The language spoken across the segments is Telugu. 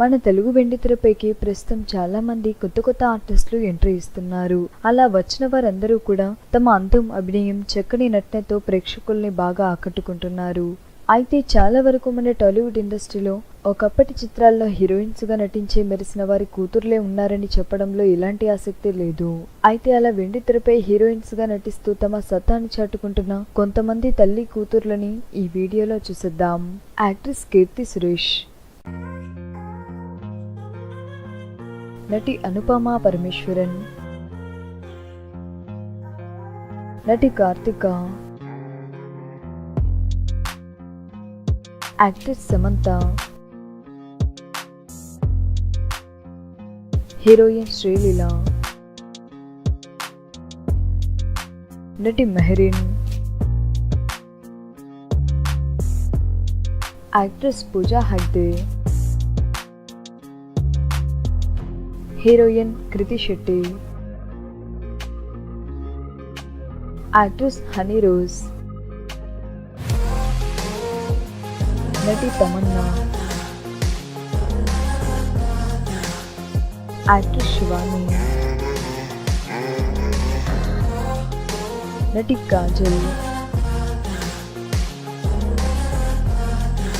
మన తెలుగు వెండితెరపైకి ప్రస్తుతం చాలా మంది కొత్త కొత్త ఆర్టిస్టులు ఎంట్రీ ఇస్తున్నారు. అలా వచ్చిన వారందరూ కూడా తమ అందం అభినయం చక్కని నటనతో ప్రేక్షకుల్ని బాగా ఆకట్టుకుంటున్నారు. అయితే చాలా వరకు మన టాలీవుడ్ ఇండస్ట్రీలో ఒకప్పటి చిత్రాల్లో హీరోయిన్స్గా నటించే మెరిసిన వారి కూతుర్లే ఉన్నారని చెప్పడంలో ఎలాంటి ఆసక్తి లేదు. అయితే అలా వెండి తెరపై హీరోయిన్స్గా నటిస్తూ తమ సత్తాన్ని చాటుకుంటున్న కొంతమంది తల్లి కూతుర్లని ఈ వీడియోలో చూసేద్దాం. యాక్ట్రెస్ కీర్తి సురేష్. నటి అనుపమ పరమేశ్వరన్ నటి కార్తిక యాక్ట్రెస్ సమంత హీరోయిన్ శ్రీలీల నటి Mehreen actress Pooja Hegde heroine Krithi Shetty actress Honey Rose నటి తమన్నా యాక్ట్రెస్ శివాని నటి కాజల్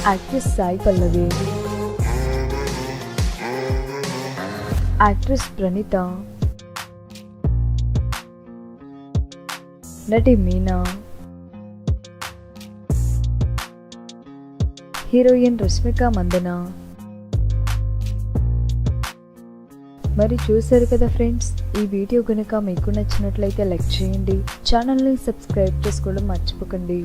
యాక్ట్రెస్ సాయి పల్లవి యాక్ట్రెస్ ప్రణీత. నటి మీనా. హీరోయిన్ రష్మిక మందన. మరి చూశారు కదా ఫ్రెండ్స్ ఈ వీడియో కనుక మీకు నచ్చినట్లయితే లైక్ చేయండి ఛానల్ని సబ్స్క్రైబ్ చేసుకోవడం మర్చిపోకండి.